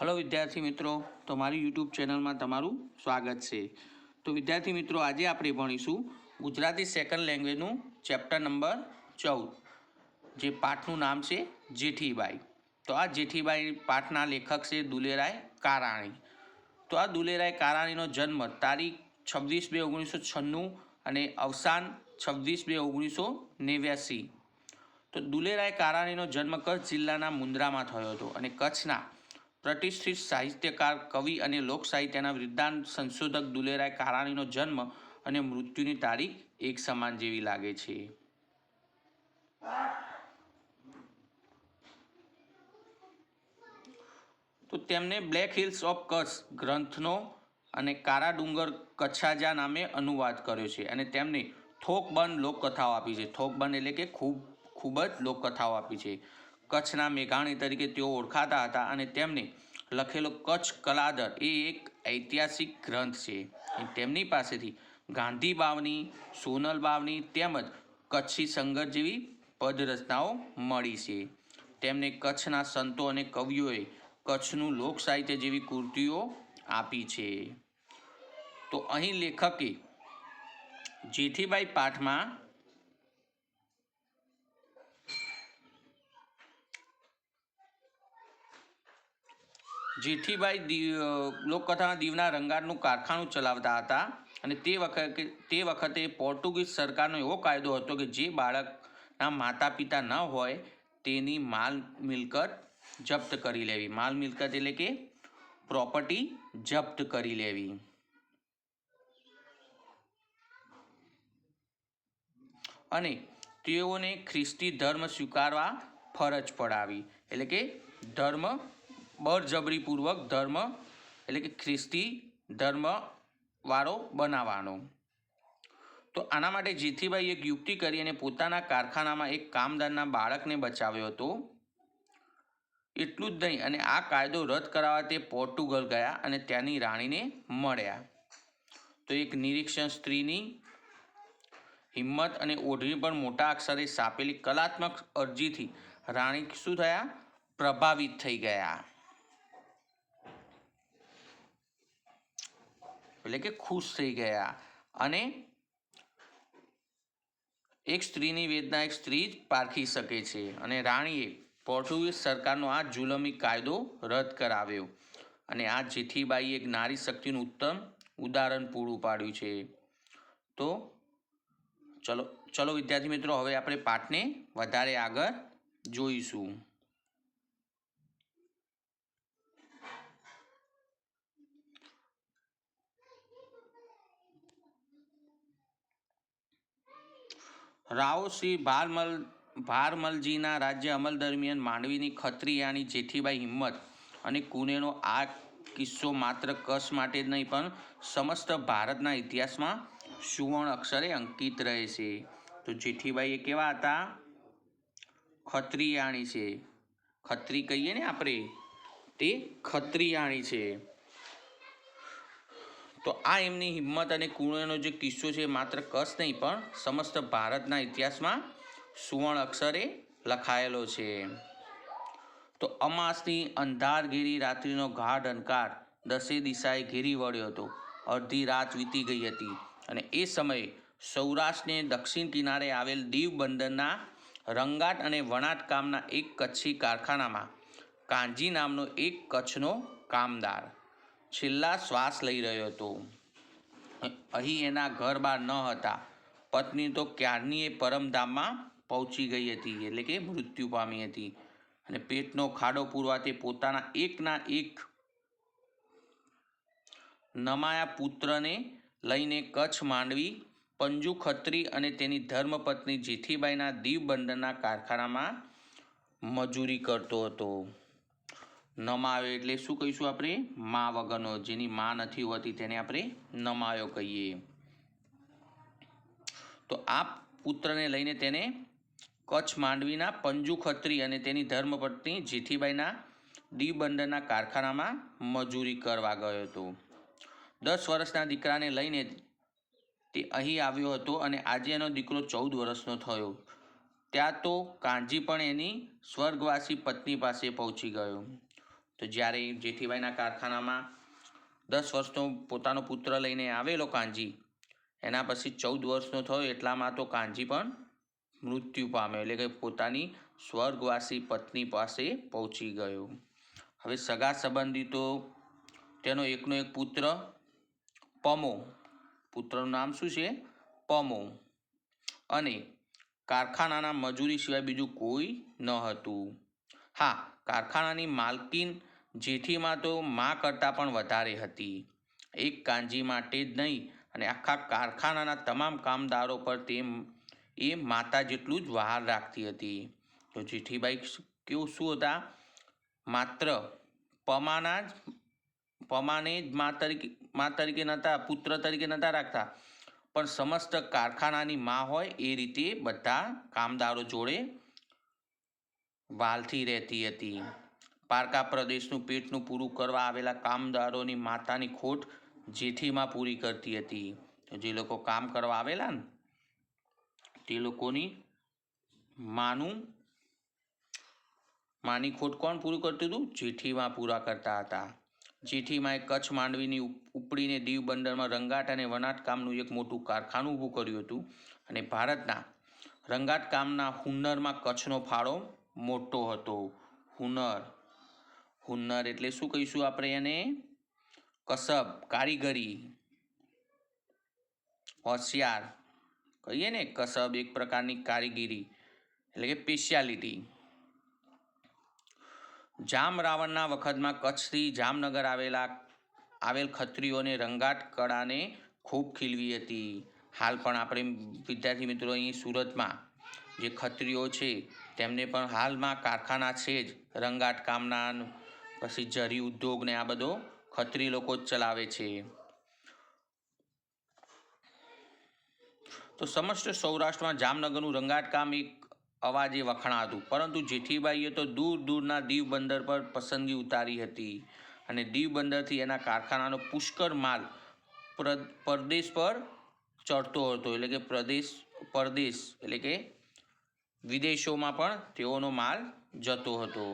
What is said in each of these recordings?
Hello વિદ્યાર્થી મિત્રો. તો મારી યુટ્યુબ ચેનલમાં તમારું સ્વાગત છે. તો વિદ્યાર્થી મિત્રો, આજે આપણે ભણીશું ગુજરાતી સેકન્ડ લેંગ્વેજનું ચેપ્ટર નંબર ચૌદ, જે પાઠનું નામ છે જેઠીબાઈ. તો આ જેઠીબાઈ પાઠના લેખક છે દુલેરાય કારાણી. તો આ દુલેરાય કારાણીનો જન્મ તારીખ છવ્વીસ બે ઓગણીસો છન્નું અને અવસાન છવ્વીસ બે ઓગણીસો નેવ્યાસી. તો દુલેરાય કારાણીનો જન્મ કચ્છ જિલ્લાના મુન્દ્રામાં થયો હતો અને કચ્છના પ્રતિષ્ઠિત સાહિત્યકાર, કવિ અને લોક સાહિત્યના વૃદ્ધાંત સંશોધક દુલેરાય કારાણીનો જન્મ અને મૃત્યુની તારીખ એક સમાન જેવી લાગે છે. તો તેમને બ્લેક હિલ્સ ઓફ કચ્છ ગ્રંથનો અને કારા ડુંગર કચ્છાજા નામે અનુવાદ કર્યો છે અને તેમને થોકબંધ લોકકથાઓ આપી છે. થોકબંધ એટલે કે ખૂબ ખૂબ જ લોકકથાઓ આપી છે. કચ્છના મેઘાણી તરીકે તેઓ ઓળખાતા હતા અને તેમને લખેલો કચ્છ કલાદર એ એક ઐતિહાસિક ગ્રંથ છે. તેમની પાસેથી ગાંધી બાવની, સોનલ બાવની તેમજ કચ્છી સંગત જેવી પદરચનાઓ મળી છે. તેમને કચ્છના સંતો અને કવિઓએ કચ્છનું લોક સાહિત્ય જેવી કૃતિઓ આપી છે. તો અહીં લેખકે જેઠીબાઈ પાઠમાં જેઠીબાઈ લોકકથાના દીવના રંગારનું કારખાનું ચલાવતા હતા. અને તે વખતે તે વખતે પોર્ટુગીઝ સરકારનો એવો કાયદો હતો કે જે બાળકના માતા પિતા ન હોય તેની માલ મિલકત જપ્ત કરી લેવી. માલ મિલકત એટલે કે પ્રોપર્ટી જપ્ત કરી લેવી. અને તેઓને ખ્રિસ્તી ધર્મ સ્વીકારવા ફરજ પડાવી. એટલે કે ધર્મ બળજબરીપૂર્વક ધર્મ, એટલે કે ખ્રિસ્તી ધર્મ વાળો બનાવવાનો. તો આના માટે જીથીભાઈ એક યુક્તિ કરી અને પોતાના કારખાનામાં એક કામદારના બાળકને બચાવ્યો હતો. એટલું જ નહીં, અને આ કાયદો રદ કરાવવા તે પોર્ટુગલ ગયા અને ત્યાંની રાણીને મળ્યા. તો એક નિરીક્ષણ સ્ત્રીની હિંમત અને ઓઢણી પર મોટા અક્ષરે છાપેલી કલાત્મક અરજીથી રાણી શું થયા? પ્રભાવિત થઈ ગયા. એટલે કે ખુશ થઈ ગયા. અને એક સ્ત્રીની વેદના એક સ્ત્રી જ પારખી શકે છે. અને રાણીએ પોર્ટુગીઝ સરકારનો આ જુલમી કાયદો રદ કરાવ્યો. અને આ જેઠીબાઈએ એક નારી શક્તિનું ઉત્તમ ઉદાહરણ પૂરું પાડ્યું છે. તો ચલો ચલો વિદ્યાર્થી મિત્રો, હવે આપણે પાઠને વધારે આગળ જોઈશું. રાઓ શ્રી ભારમલ ભારમલજીના રાજ્ય અમલ દરમિયાન માંડવીની ખત્રિયાની જેઠીબાઈ હિંમત અને કુનેનો આ કિસ્સો માત્ર કચ્છ માટે જ નહીં, પણ સમસ્ત ભારતના ઇતિહાસમાં સુવર્ણ અક્ષરે અંકિત રહે છે. તો જેઠીબાઈ એ કેવા હતા? ખત્રિયાણી છે. ખત્રી કહીએ ને આપણે? તે ખત્રિયાણી છે. તો આ એમની હિંમત અને કુણનો જે કિસ્સો છે માત્ર કચ્છ નહીં, પણ સમસ્ત ભારતના ઇતિહાસમાં સુવર્ણ અક્ષરે લખાયેલો છે. તો અમાસની અંધારગીરી રાત્રિનો ગાઢ અંધકાર દસે દિશાએ ઘેરી વળ્યો હતો. અડધી રાત વીતી ગઈ હતી અને એ સમયે સૌરાષ્ટ્રને દક્ષિણ કિનારે આવેલ દીવ બંદરના રંગાટ અને વણાટ કામના એક કચ્છી કારખાનામાં કાંજી નામનો એક કચ્છનો કામદાર છેલ્લા શ્વાસ લઈ રહ્યો હતો. અહીં એના ઘર બાર ન હતા. પત્ની તો ક્યારની એ પરમધામમાં પહોંચી ગઈ હતી, એટલે કે મૃત્યુ પામી હતી. અને પેટનો ખાડો પૂરવા તે પોતાના એકના એક નમાયા પુત્રને લઈને કચ્છ માંડવી પંજુ ખત્રી અને તેની ધર્મપત્ની જેઠીબાઈના દીવ બંદરના કારખાનામાં મજૂરી કરતો હતો. નમાયો એટલે શું કહીશું આપણે? મા વગરનો, જેની મા નથી હોતી તેને આપણે નમાયો કહીએ. તો આ પુત્રને લઈને તેને કચ્છ માંડવીના પંજુ ખત્રી અને તેની ધર્મપત્ની જેઠીબાઈના દીબંદરના કારખાનામાં મજૂરી કરવા ગયો હતો. દસ વર્ષના દીકરાને લઈને તે અહીં આવ્યો હતો અને આજે એનો દીકરો ચૌદ વર્ષનો થયો. ત્યાં તો કાંજી પણ એની સ્વર્ગવાસી પત્ની પાસે પહોંચી ગયો. તો જ્યારે જેઠીભાઈના કારખાનામાં દસ વર્ષનો પોતાનો પુત્ર લઈને આવેલો કાનજી, એના પછી ચૌદ વર્ષનો થયો, એટલામાં તો કાનજી પણ મૃત્યુ પામ્યો, એટલે કે પોતાની સ્વર્ગવાસી પત્ની પાસે પહોંચી ગયો. હવે સગા સંબંધિતો તેનો એકનો એક પુત્ર, પમો. પુત્રનું નામ શું છે? પમો. અને કારખાનાના મજૂરી સિવાય બીજું કોઈ ન હતું. હા, કારખાનાની માલકીન જેઠીમાં તો મા કરતાં પણ વધારે હતી. એક કાંજી માટે જ નહીં, અને આખા કારખાનાના તમામ કામદારો પર તે એ માતા જેટલું જ વહાર રાખતી હતી. તો જેઠીબાઈ કેવું, શું હતા? માત્ર પમાના જ, પમાને જ મા તરીકે મા તરીકે નહોતા, પુત્ર તરીકે નહોતા રાખતા. પણ સમસ્ત કારખાનાની મા હોય એ રીતે બધા કામદારો જોડે વાલથી રહેતી હતી. પારકા પ્રદેશનું પેટનું પૂરું કરવા આવેલા કામદારોની માતાની ખોટ જેઠીમાં પૂરી કરતી હતી. જે લોકો કામ કરવા આવેલા ને, તે લોકોની માનું, માની ખોટ કોણ પૂરું કરતું હતું? જેઠીમાં પૂરા કરતા હતા. જેઠીમાં કચ્છ માંડવીની ઉપ- ઉપડીને દીવ બંદરમાં રંગાટ અને વનાટ કામનું એક મોટું કારખાનું ઊભું કર્યું હતું અને ભારતના રંગાટ કામના હુનરમાં કચ્છનો ફાળો મોટો હતો. હુનર હુન્નર એટલે શું કહીશું આપણે એને? કસબ, કારીગરી, હોશિયાર. કહીએ ને, કસબ એક પ્રકારની કારીગીરી, એટલે કે સ્પેશિયાલિટી જામ રાવણના વખતમાં કચ્છથી જામનગર આવેલા, આવેલ ખત્રીઓને રંગાટ કળાને ખૂબ ખીલવી હતી. હાલ પણ આપણે વિદ્યાર્થી મિત્રો અહીં સુરતમાં જે ખત્રીઓ છે, તેમને પણ હાલમાં કારખાના છે જ રંગાટ કામના પછી જરી ઉદ્યોગ ને આ બધો ખત્રી લોકો જ ચલાવે છે. તો સમસ્ત સૌરાષ્ટ્રમાં જામનગરનું રંગાટકામ એક અવાજે વખણાતું, પરંતુ જેઠીબાઈએ તો દૂર દૂરના દીવ બંદર પર પસંદગી ઉતારી હતી અને દીવ બંદરથી એના કારખાનાનો પુષ્કળ માલ પરદેશ પર ચડતો હતો, એટલે કે પ્રદેશ, પરદેશ, એટલે કે વિદેશોમાં પણ તેઓનો માલ જતો હતો.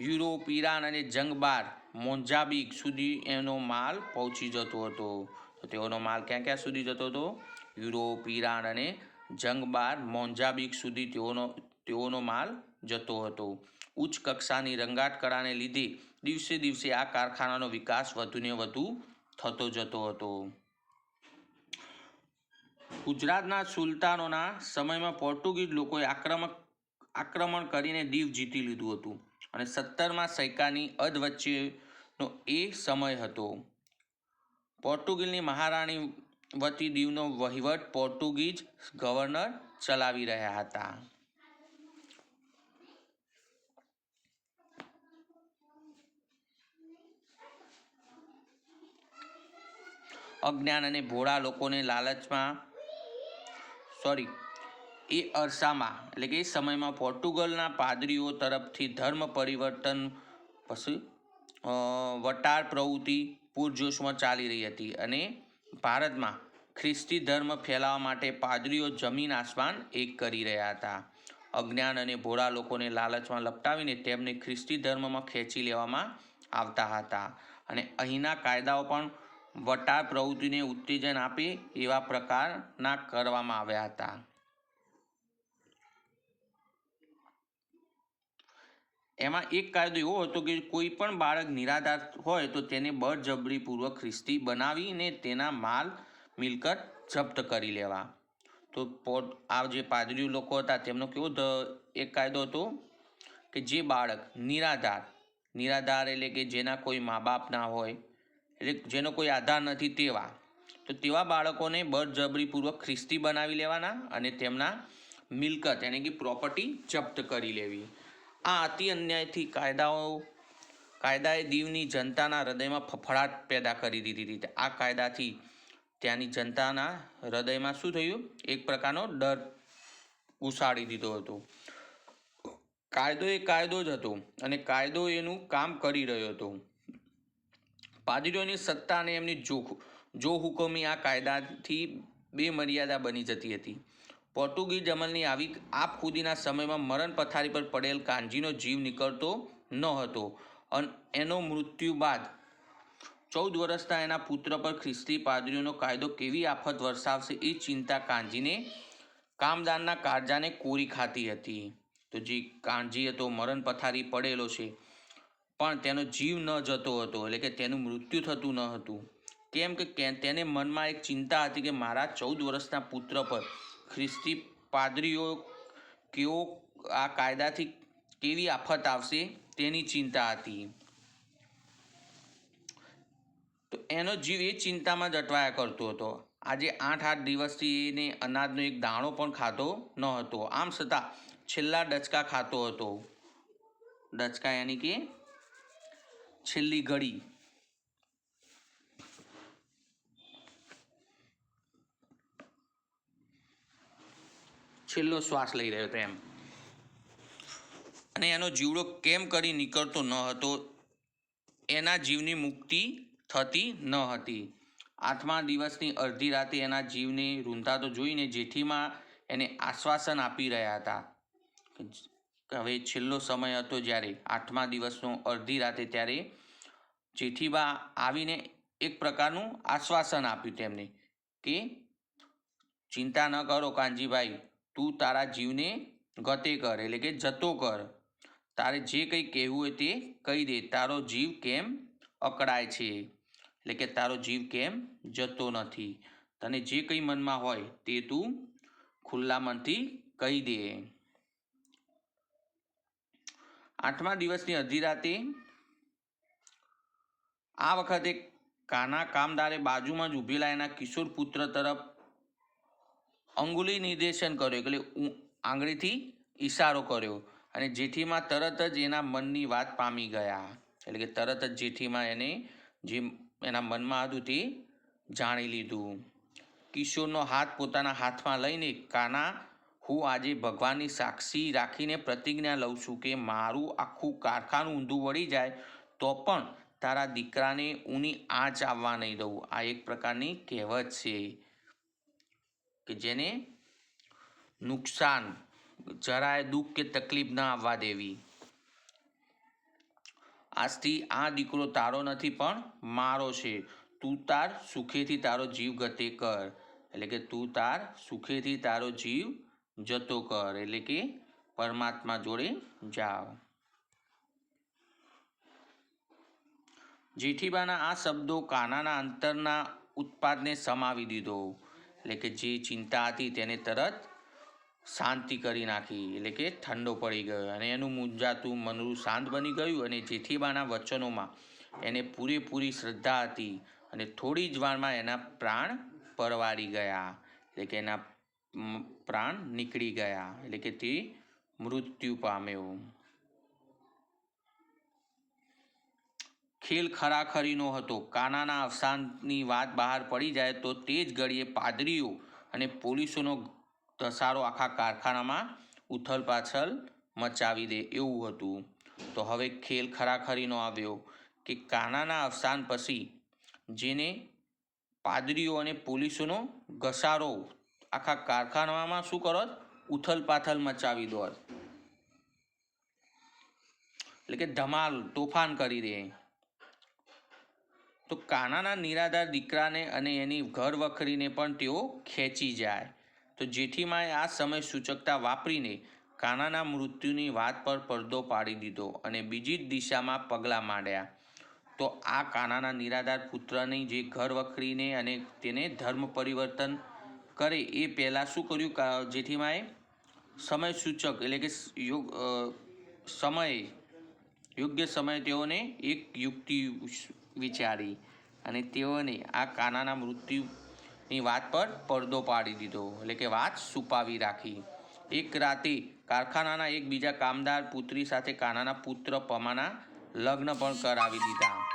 યુરોપ ઈરાન અને જંગબાર મોન્ઝાબિક સુધી એનો માલ પહોંચી જતો હતો. તો તેઓનો માલ ક્યાં ક્યાં સુધી જતો હતો? યુરોપ ઈરાન અને જંગબાર મોન્જાબિક સુધી તેઓનો તેઓનો માલ જતો હતો. ઉચ્ચ કક્ષાની રંગાટ કળાને લીધે દિવસે દિવસે આ કારખાનાનો વિકાસ વધુને વધુ થતો જતો હતો. ગુજરાતના સુલતાનોના સમયમાં પોર્ટુગીઝ લોકોએ આક્રમક, આક્રમણ કરીને દીવ જીતી લીધું હતું. અને સત્તરમાં સૈકાની અધ વચ્ચેનો એ સમય હતો. પોર્ટુગીઝની મહારાણી વતી દીવનો વહીવટ પોર્ટુગીઝ ગવર્નર ચલાવી રહ્યા હતા. અજ્ઞાન અને ભોળા લોકોને લાલચમાં, સોરી એ અરસામાં, એટલે કે એ સમયમાં પોર્ટુગલના પાદરીઓ તરફથી ધર્મ પરિવર્તન પછી વટાર પ્રવૃત્તિ પૂરજોશમાં ચાલી રહી હતી અને ભારતમાં ખ્રિસ્તી ધર્મ ફેલાવવા માટે પાદરીઓ જમીન આસમાન એક કરી રહ્યા હતા. અજ્ઞાન અને ભોળા લોકોને લાલચમાં લપટાવીને તેમને ખ્રિસ્તી ધર્મમાં ખેંચી લેવામાં આવતા હતા. અને અહીંના કાયદાઓ પણ વટાર પ્રવૃત્તિને ઉત્તેજન આપે એવા પ્રકારના કરવામાં આવ્યા હતા. એમાં એક કાયદો એવો હતો કે કોઈ પણ બાળક નિરાધાર હોય તો તેને બળજબરીપૂર્વક ખ્રિસ્તી બનાવીને તેના માલ, મિલકત જપ્ત કરી લેવા. તો પોટ આ જે પાદરી લોકો હતા, તેમનો કેવો એક કાયદો હતો કે જે બાળક નિરાધાર નિરાધાર એટલે કે જેના કોઈ મા બાપ ના હોય, એટલે જેનો કોઈ આધાર નથી તેવા, તો તેવા બાળકોને બળજબરીપૂર્વક ખ્રિસ્તી બનાવી લેવાના અને તેમના મિલકત એટલે કે પ્રોપર્ટી જપ્ત કરી લેવી. આ અતિ અન્યાયથી કાયદાઓ, કાયદાએ દીવની જનતાના હૃદયમાં ફફડાટ પેદા કરી દીધી હતી. આ કાયદાથી ત્યાંની જનતાના હૃદયમાં શું થયું? એક પ્રકારનો ડર ઉછાળી દીધો હતો. કાયદો એ કાયદો જ હતો અને કાયદો એનું કામ કરી રહ્યો હતો. પાદરીઓની સત્તા અને એમની જો જો હુકમી આ કાયદાથી બેમર્યાદા બની જતી હતી. પોર્ટુગીઝ અમલની આવી આપ ખુદીના સમયમાં મરણ પથારી પર પડેલ કાનજીનો જીવ નીકળતો ન હતો. અને એનો મૃત્યુ બાદ ચૌદ વર્ષના એના પુત્ર પર ખ્રિસ્તી પાદરીઓનો કાયદો કેવી આફત વરસાવશે એ ચિંતા કાનજીને કામદારના કાળજાને કોરી ખાતી હતી. તો જે કાનજી હતો મરણ પથારી પડેલો છે, પણ તેનો જીવ ન જતો હતો, એટલે કે તેનું મૃત્યુ થતું ન હતું. કેમ કે- તેને મનમાં એક ચિંતા હતી કે મારા ચૌદ વર્ષના પુત્ર પર ખ્રિસ્તી પાદરીઓ કેવો આ કાયદાથી કેવી આફત આવશે તેની ચિંતા હતી. તો એનો જીવ એ ચિંતામાં જ અટવાયા કરતો હતો. આજે આઠ આઠ દિવસથી એને અનાજનો એક દાણો પણ ખાતો ન હતો. આમ છતાં છેલ્લા ડચકા ખાતો હતો. ડચકા યાની કે છેલ્લી ઘડી. છેલ્લો શ્વાસ લઈ રહ્યો હતો એમ. અને એનો જીવડો કેમ કરી નીકળતો ન હતો, એના જીવની મુક્તિ થતી ન હતી. આઠમા દિવસની અડધી રાતે એના જીવને રૂંધાતો જોઈને જેઠીમાં એને આશ્વાસન આપી રહ્યા હતા. હવે છેલ્લો સમય હતો જ્યારે આઠમા દિવસનો અડધી રાતે ત્યારે જેઠીબા આવીને એક પ્રકારનું આશ્વાસન આપ્યું તેમને કે, ચિંતા ન કરો કાનજીભાઈ તું તારા જીવને ગતે કર, એટલે કે જતો કર. તારે જે કંઈ કહેવું હોય તે કહી દે. તારો જીવ કેમ અકળાય છે? એટલે કે તારો જીવ કેમ જતો નથી? તને જે કંઈ મનમાં હોય તે તું ખુલ્લા મનથી કહી દે. આઠમા દિવસની અડધી રાતે આ વખતે કાના કામદારે બાજુમાં જ ઊભેલા એના કિશોર પુત્ર તરફ અંગુલી નિર્દેશન કર્યો, એટલે આંગળીથી ઈશારો કર્યો. અને જેઠીમાં તરત જ એના મનની વાત પામી ગયા. એટલે કે તરત જ જેઠીમાં એને જે એના મનમાં હતું તે જાણી લીધું. કિશોરનો હાથ પોતાના હાથમાં લઈને કાના, હું આજે ભગવાનની સાક્ષી રાખીને પ્રતિજ્ઞા લઉં છું કે મારું આખું કારખાનું ઊંધું વળી જાય, તો પણ તારા દીકરાને ઊની આંચ આવવા નહીં દઉં. આ એક પ્રકારની કહેવત છે. કે જેને નુકસાન, જરાય દુઃખ કે તકલીફ ના આવવા દેવી. આજથી આ દીકરો તારો નથી, પણ મારો છે. તું તાર સુખેથી તારો જીવ ગતે કર. એટલે કે તું તાર સુખેથી તારો જીવ જતો કર. એટલે કે પરમાત્મા જોડે જાઓ જેઠીબાના આ શબ્દો કાનાના અંતરના ઉત્પાદને સમાવી દીધો. એટલે કે જે ચિંતા હતી તેને તરત શાંતિ કરી નાખી, એટલે કે ઠંડો પડી ગયો અને એનું મૂંઝાતું મનરું શાંત બની ગયું અને જેઠીબાના વચનોમાં એને પૂરેપૂરી શ્રદ્ધા હતી અને થોડી જ વારમાં એના પ્રાણ પરવારી ગયા, એટલે કે એના પ્રાણ નીકળી ગયા, એટલે કે તે મૃત્યુ પામ્યો. ખેલ ખરાખરીનો હતો. કાનાના અવસાનની વાત બહાર પડી જાય તો તે જ ઘડીએ પાદરીઓ અને પોલીસોનો ધસારો આખા કારખાનામાં ઉથલ પાછળ મચાવી દે એવું હતું. તો હવે ખેલ ખરાખરીનો આવ્યો કે કાનાના અવસાન પછી જેને પાદરીઓ અને પોલીસોનો ઘસારો આખા કારખાનામાં શું કરો ઉથલ પાથલ મચાવી દો એટલે કે ધમાલ, તોફાન કરી દે. તો કાનાના નિરાધાર દીકરાને અને એની ઘર વખરીને પણ તેઓ ખેંચી જાય. તો જેઠીમાએ આ સમય સૂચકતા વાપરીને કાનાના મૃત્યુની વાત પર પડદો પાડી દીધો અને બીજી જ દિશામાં પગલાં માંડ્યા. તો આ કાનાના નિરાધાર પુત્રની જે ઘર વખરીને અને તેને ધર્મ પરિવર્તન કરે એ પહેલાં શું કર્યું? જેઠીમાએ સમય સૂચક એટલે કે યોગ સમયે, યોગ્ય સમયે તેઓને એક યુક્તિ વિચારી અને તેઓને આ કાનાના મૃત્યુની વાત પર પડદો પાડી દીધો. એટલે કે વાત છુપાવી રાખી. એક રાતે કારખાનાના એક બીજા કામદાર પુત્રી સાથે કાનાના પુત્ર પમાના લગ્ન પણ કરાવી દીધા.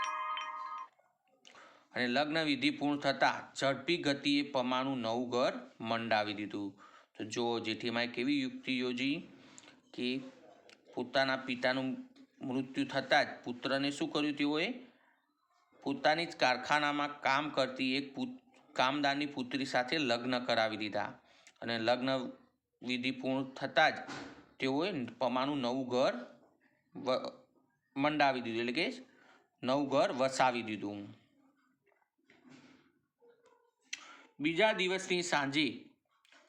અને લગ્ન વિધિ પૂર્ણ થતાં ઝડપી ગતિએ પમાનું નવું ઘર મંડાવી દીધું. તો જો જેઠીમાએ કેવી યુક્તિ યોજી કે પોતાના પિતાનું મૃત્યુ થતાં જ પુત્રને શું કર્યું તેઓએ? પોતાની જ કારખાનામાં કામ કરતી એક કામદારની પુત્રી સાથે લગ્ન કરાવી દીધા. અને લગ્ન વિધિ પૂર્ણ થતાં જ તેઓએ પમાનું નવું ઘર મંડાવી દીધું, એટલે કે નવું ઘર વસાવી દીધું. બીજા દિવસની સાંજે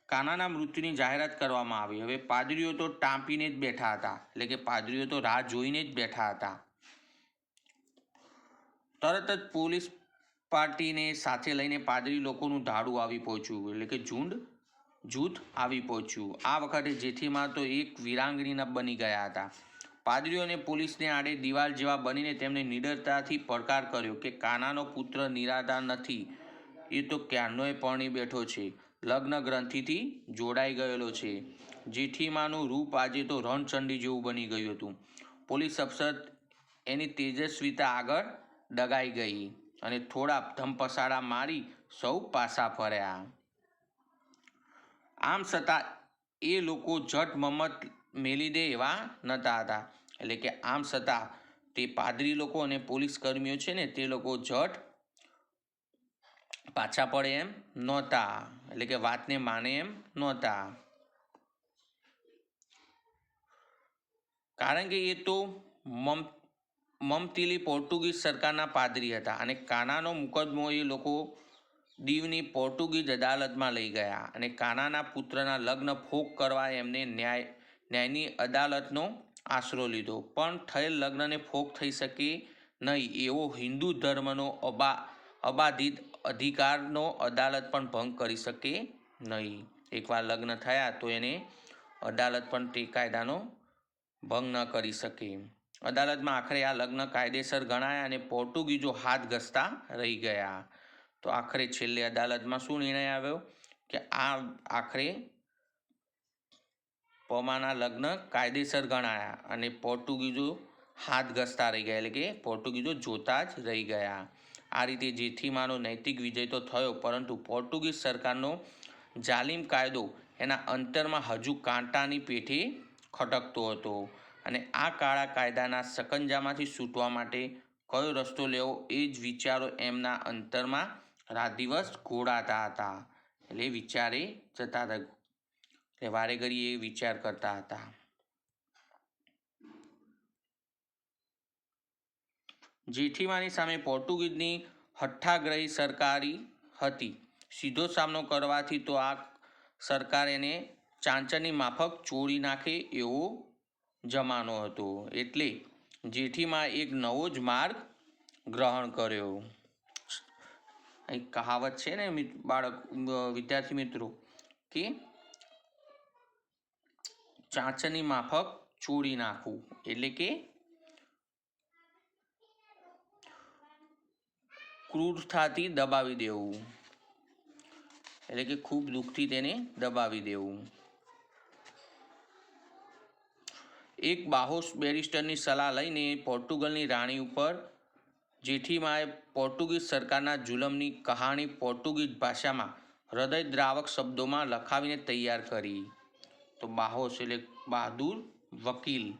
કાનાના મૃત્યુની જાહેરાત કરવામાં આવી. હવે પાદરીઓ તો ટાંપીને જ બેઠા હતા. એટલે કે પાદરીઓ તો રાહ જોઈને જ બેઠા હતા. તરત જ પોલીસ પાર્ટીને સાથે લઈને પાદરી લોકોનું ધાડું આવી પહોંચ્યું. એટલે કે ઝુંડ, જૂથ આવી પહોંચ્યું. આ વખતે જેથીમાં તો એક વિરાંગણીના બની ગયા હતા. પાદરીઓ અને પોલીસને આડે દિવાલ જેવા બનીને તેમને નિડરતાથી પડકાર કર્યો કે કાનાનો પુત્ર નિરાધાર નથી. એ તો ક્યારનોય પરણી બેઠો છે. લગ્ન ગ્રંથિથી જોડાઈ ગયેલો છે. જેઠીમાનું રૂપ આજે તો રણચંડી જેવું બની ગયું હતું. પોલીસ અફસર એની તેજસ્વીતા આગળ ડગાઈ ગઈ અને થોડા ધમપસાડા મારી સૌ પાસા ફર્યા. આમ છતાં એ લોકો જટ મમત મેલી દે એવા નહોતા હતા. એટલે કે આમ છતાં તે પાદરી લોકો અને પોલીસ કર્મીઓ છે ને તે લોકો જટ પાછા પડે એમ નહોતા. એટલે કે વાતને માને એમ નહોતા. કારણ કે એ તો મમ મમતીલી પોર્ટુગીઝ સરકારના પાદરી હતા અને કાનાનો મુકદમો એ લોકો દીવની પોર્ટુગીઝ અદાલતમાં લઈ ગયા અને કાનાના પુત્રના લગ્ન ફોક કરવા એમને ન્યાય, ન્યાયની અદાલતનો આશરો લીધો. પણ થયેલ લગ્નને ફોક થઈ શકે નહીં એવો હિન્દુ ધર્મનો અબા, અબાધિત અધિકારનો અદાલત પણ ભંગ કરી શકે નહીં. એકવાર લગ્ન થયા તો એને અદાલત પણ તે કાયદાનો ભંગ ન કરી શકે. અદાલતમાં આખરે આ લગ્ન કાયદેસર ગણાયા અને પોર્ટુગીઝો હાથ ઘસતા રહી ગયા. તો આખરે છેલ્લે અદાલતમાં શું નિર્ણય આવ્યો? કે આ આખરે પમાના લગ્ન કાયદેસર ગણાયા અને પોર્ટુગીઝો હાથ ઘસતા રહી ગયા એટલે કે પોર્ટુગીઝો જોતા જ રહી ગયા. આ રીતે જેથીમાનો નૈતિક વિજય તો થયો, પરંતુ પોર્ટુગીઝ સરકારનો જાલિમ કાયદો એના અંતરમાં હજુ કાંટાની પેઠે ખટકતો હતો. અને આ કાળા કાયદાના સકંજામાંથી છૂટવા માટે કયો રસ્તો લેવો એ જ વિચારો એમના અંતરમાં રાત દિવસ ઘોળાતા હતા. એટલે વિચારે જતા હતા એટલે વારે ઘડી એ વિચાર કરતા હતા. જેઠીમાની સામે પોર્ટુગીઝની હઠ્ઠાગ્રહી સરકારી હતી. સીધો સામનો કરવાથી તો આ સરકાર એને ચાંચરની માફક ચોરી નાખે એવો જમાનો હતો. એટલે જેઠીમાં એક નવો જ માર્ગ ગ્રહણ કર્યો. એક કહાવત છે ને બાળક વિદ્યાર્થી મિત્રો, કે ચાંચની માફક ચોરી નાખવું. એટલે કે ક્રૂરતાથી દબાવી દેવું. એટલે કે ખૂબ દુઃખથી તેને દબાવી દેવું. એક બાહોશ બેરિસ્ટરની સલાહ લઈને પોર્ટુગલની રાણી ઉપર જેઠીમાએ પોર્ટુગીઝ સરકારના જુલમની કહાણી પોર્ટુગીઝ ભાષામાં હૃદયદ્રાવક શબ્દોમાં લખાવીને તૈયાર કરી. તો બાહોશ એટલે બહાદુર વકીલ.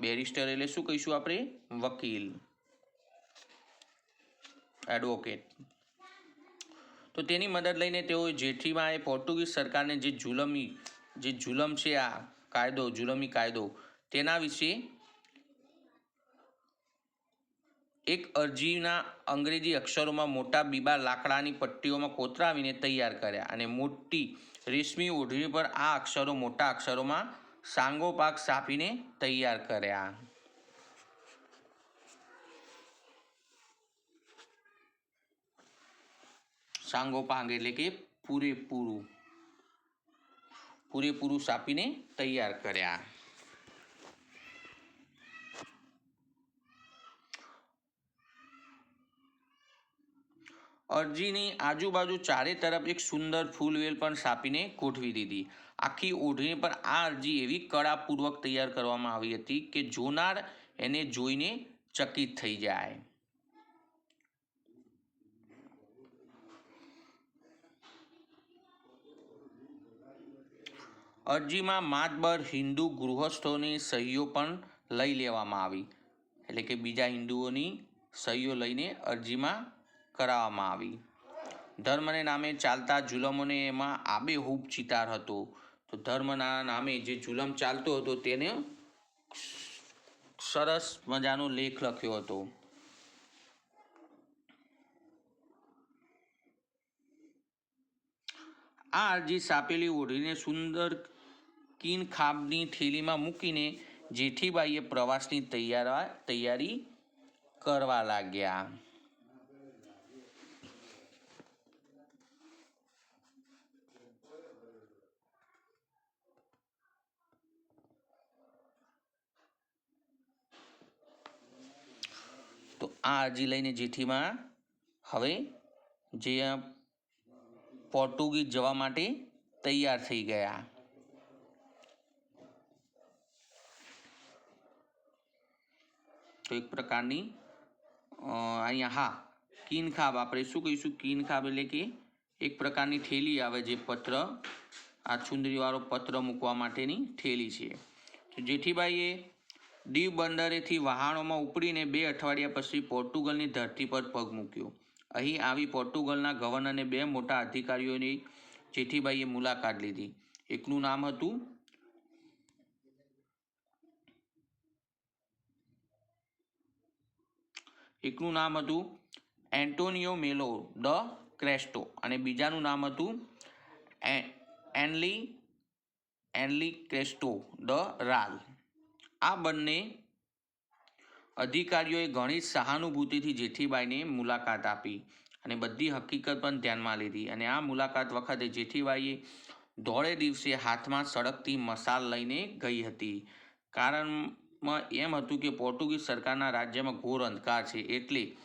બેરિસ્ટર એટલે શું કહીશું આપણે? વકીલ. એડવોકેટ તો તેની મદદ લઈને તેઓ જેઠીમાએ પોર્ટુગીઝ સરકારને જે જુલમી, જે જુલમ છે આ કાયદો જુલમી કાયદો, તેના વિશે એક અરજીના અંગ્રેજી અક્ષરોમાં મોટા બીબા લાકડાની પટ્ટીઓમાં કોતરાવીને તૈયાર કર્યા અને મોટી રેશમી ઓઢણી પર આ અક્ષરો મોટા અક્ષરોમાં સાંગોપાક સાપીને તૈયાર કર્યા. સાંગો પાંગ એટલે કે પૂરેપૂરું. પૂરેપૂરું સાપીને તૈયાર કર્યા. અરજીની આજુબાજુ ચારે તરફ એક સુંદર ફૂલવેલ પણ સાપીને ગોઠવી દીધી. આખી ઓઢણી પર આ અરજી એવી કળાપૂર્વક તૈયાર કરવામાં આવી હતી કે જોનાર એને જોઈને ચકિત થઈ જાય. અરજીમાં માતબર હિન્દુ ગૃહસ્થોની સહીઓ પણ લઈ લેવામાં આવી. એટલે કે બીજા હિન્દુઓની સહીઓ લઈને અરજીમાં કરાવવામાં આવી. ધર્મને નામે ચાલતા જુલમોને એમાં આબેહૂબ ચિતાર હતો. તો ધર્મના નામે જે જુલમ ચાલતો હતો તેને સરસ મજાનો લેખ લખ્યો હતો. આ અરજી સાપેલી ઓઢીને સુંદર કીન ખાબની થેલીમાં મૂકીને જેઠીબાઈએ પ્રવાસની તૈયાર, તૈયારી કરવા લાગ્યા. તો આ અરજી લઈને જેઠીમાં હવે જે પોર્ટુગીઝ જવા માટે તૈયાર થઈ ગયા. તો એક પ્રકારની અહીંયા હા, કીન ખાબ. આપણે શું કહીશું? કિનખાબ એટલે કે એક પ્રકારની થેલી આવે જે પત્ર, આ છુંદરીવાળો પત્ર મૂકવા માટેની થેલી છે. તો જેઠીબાઈએ દીવ બંદરેથી વહાણોમાં ઉપડીને બે અઠવાડિયા પછી પોર્ટુગલની ધરતી પર પગ મૂક્યો. અહીં આવી પોર્ટુગલના ગવર્નરને બે મોટા અધિકારીઓની જેઠીબાઈએ મુલાકાત લીધી. એકનું નામ હતું એકનું નામ હતું એન્ટોનિયો મેલો ધ ક્રેસ્ટો અને બીજાનું નામ હતું એનલી એનલી ક્રેસ્ટો ધ રાલ. આ બંને અધિકારીઓએ ઘણી સહાનુભૂતિથી જેઠીબાઈને મુલાકાત આપી અને બધી હકીકત પણ ધ્યાનમાં લીધી અને આ મુલાકાત વખતે જેઠીબાઈએ ધોળે દિવસે હાથમાં સળગતી મસાલ લઈને ગઈ હતી. કારણમાં એમ હતું કે પોર્ટુગીઝ સરકારના રાજ્યમાં ઘોર અંધકાર છે એટલે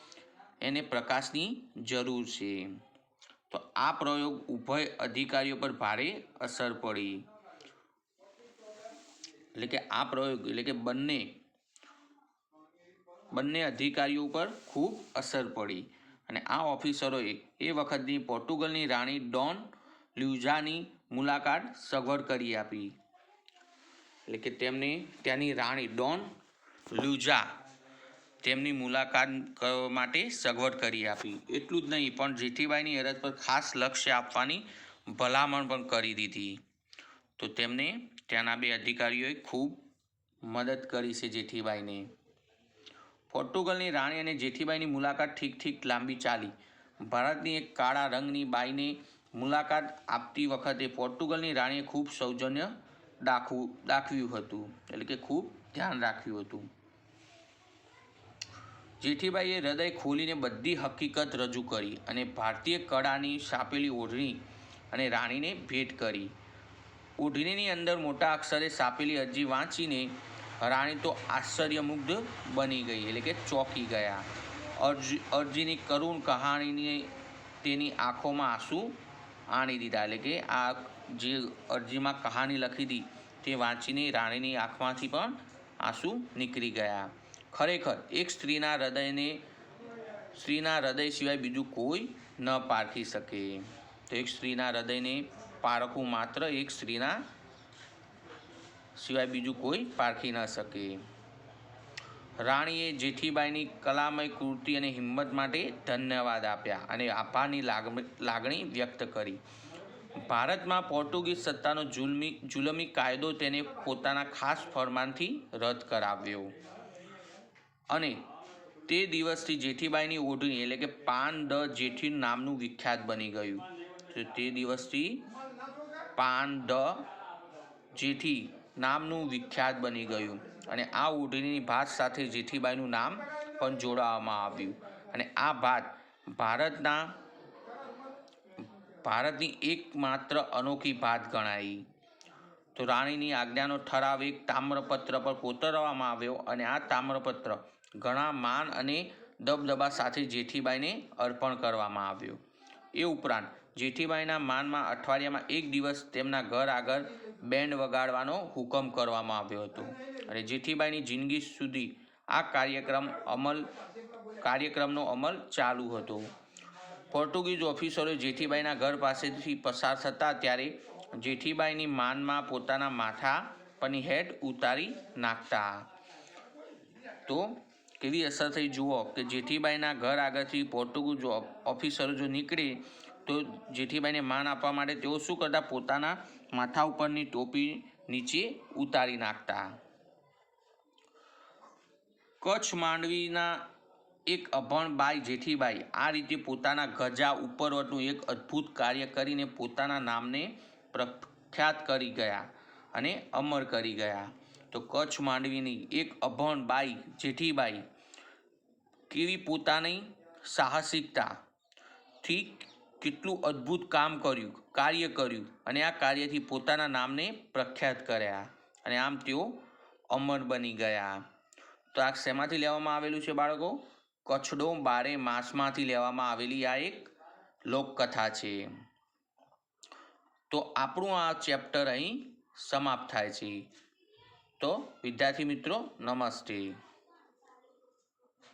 એને પ્રકાશની જરૂર છે. તો આ પ્રયોગ ઉભય અધિકારીઓ પર ભારે અસર પડી. એટલે કે આ પ્રયોગ, એટલે કે બંને બંને અધિકારીઓ પર ખૂબ અસર પડી. અને આ ઓફિસરોએ એ વખતની પોર્ટુગલની રાણી ડોન લ્યુઝાની મુલાકાત સગવડ કરી આપી. એટલે કે તેમની, ત્યાંની રાણી ડોન લ્યુઝા તેમની મુલાકાત માટે સગવડ કરી આપી. એટલું જ નહીં, પણ જેઠીબાઈની અરજ પર ખાસ લક્ષ્ય આપવાની ભલામણ પણ કરી દીધી. તો તેમને ત્યાંના બે અધિકારીઓએ ખૂબ મદદ કરી છે જેઠીબાઈને. પોર્ટુગલની રાણી અને જેઠીબાઈની મુલાકાત ઠીક ઠીક લાંબી ચાલી. ભારતની એક કાળા રંગની બાઈને મુલાકાત આપતી વખતે પોર્ટુગલની રાણીએ ખૂબ સૌજન્ય દાખવું દાખવ્યું હતું. એટલે કે ખૂબ ધ્યાન રાખ્યું હતું. જેઠીબાઈએ હૃદય ખોલીને બધી હકીકત રજૂ કરી અને ભારતીય કળાની સાપેલી ઓઢણી અને રાણીને ભેટ કરી. ઓઢણીની અંદર મોટા અક્ષરે સાપેલી અરજી વાંચીને રાણી તો આશ્ચર્યમુગ્ધ બની ગઈ, એટલે કે ચોંકી ગયા. અરજી, અરજીની કરુણ કહાણીને તેની આંખોમાં આંસુ આણી દીધા, એટલે કે આ જે અરજીમાં કહાની લખી હતી તે વાંચીને રાણીની આંખમાંથી પણ આંસુ નીકળી ગયા. ખરેખર, એક સ્ત્રીના હૃદયને, સ્ત્રીના હૃદય સિવાય બીજું કોઈ ન પારખી શકે. તો એક સ્ત્રીના હૃદયને પારખવું માત્ર એક સ્ત્રીના સિવાય બીજું કોઈ પારખી ન શકે. રાણીએ જેઠીબાઈની કલામય કૃતિ અને હિંમત માટે ધન્યવાદ આપ્યા અને આભારની લાગણી લાગણી વ્યક્ત કરી. ભારતમાં પોર્ટુગીઝ સત્તાનો જુલમી જુલમી કાયદો તેને પોતાના ખાસ ફરમાનથી રદ કરાવ્યો. અને તે દિવસથી જેઠીબાઈની ઓઢણી એટલે કે પાન દ જેઠી નામનું વિખ્યાત બની ગયું. તો તે દિવસથી પાન દ જેઠી નામનું વિખ્યાત બની ગયું. અને આ ઓઢણીની ભાત સાથે જેઠીબાઈનું નામ પણ જોડાવામાં આવ્યું. અને આ ભાત ભારતના ભારતની એકમાત્ર અનોખી ભાત ગણાઈ. તો રાણીની આજ્ઞાનો ઠરાવ એક તામ્રપત્ર પર કોતરવામાં આવ્યો અને આ તામ્રપત્ર ઘણા માન અને દબદબા સાથે જેઠીબાઈને અર્પણ કરવામાં આવ્યો. એ ઉપરાંત જેઠીબાઈના માનમાં અઠવાડિયામાં એક દિવસ તેમના ઘર આગળ બેન્ડ વગાડવાનો હુકમ કરવામાં આવ્યો હતો. અને જેઠીબાઈની જિંદગી સુધી આ કાર્યક્રમ અમલ, કાર્યક્રમનો અમલ ચાલુ હતો. પોર્ટુગીઝ ઓફિસરો જેઠીબાઈના ઘર પાસેથી પસાર થતા ત્યારે જેઠીબાઈની માનમાં પોતાના માથા પરની હેટ ઉતારી નાખતા. તો કેવી અસર થઈ જુઓ કે જેઠીબાઈના ઘર આગળથી પોર્ટુગીઝ ઓફિસરો જો નીકળે તો જેઠીબાઈને માન આપવા માટે તેઓ શું કરતા? પોતાના માથા ઉપરની ટોપી નીચે ઉતારી નાખતા. કચ્છ માંડવીના એક અભણ બાઈ જેઠીબાઈ. આ રીતે પોતાના ગજા ઉપરવટનું એક અદ્ભુત કાર્ય કરીને પોતાના નામને પ્રખ્યાત કરી ગયા અને અમર કરી ગયા. તો કચ્છ માંડવીની એક અભણ બાઈ જેઠીબાઈ કેવી પોતાની સાહસિકતાથી કેટલું અદ્ભુત કામ કર્યું, કાર્ય કર્યું અને આ કાર્યથી પોતાના નામને પ્રખ્યાત કર્યા અને આમ તેઓ અમર બની ગયા. તો આ શેમાંથી લેવામાં આવેલું છે બાળકો? કચ્છડો બારે માસમાંથી લેવામાં આવેલી આ એક લોકકથા છે. તો આપણું આ ચેપ્ટર અહીં સમાપ્ત થાય છે. તો વિદ્યાર્થી મિત્રો, નમસ્તે.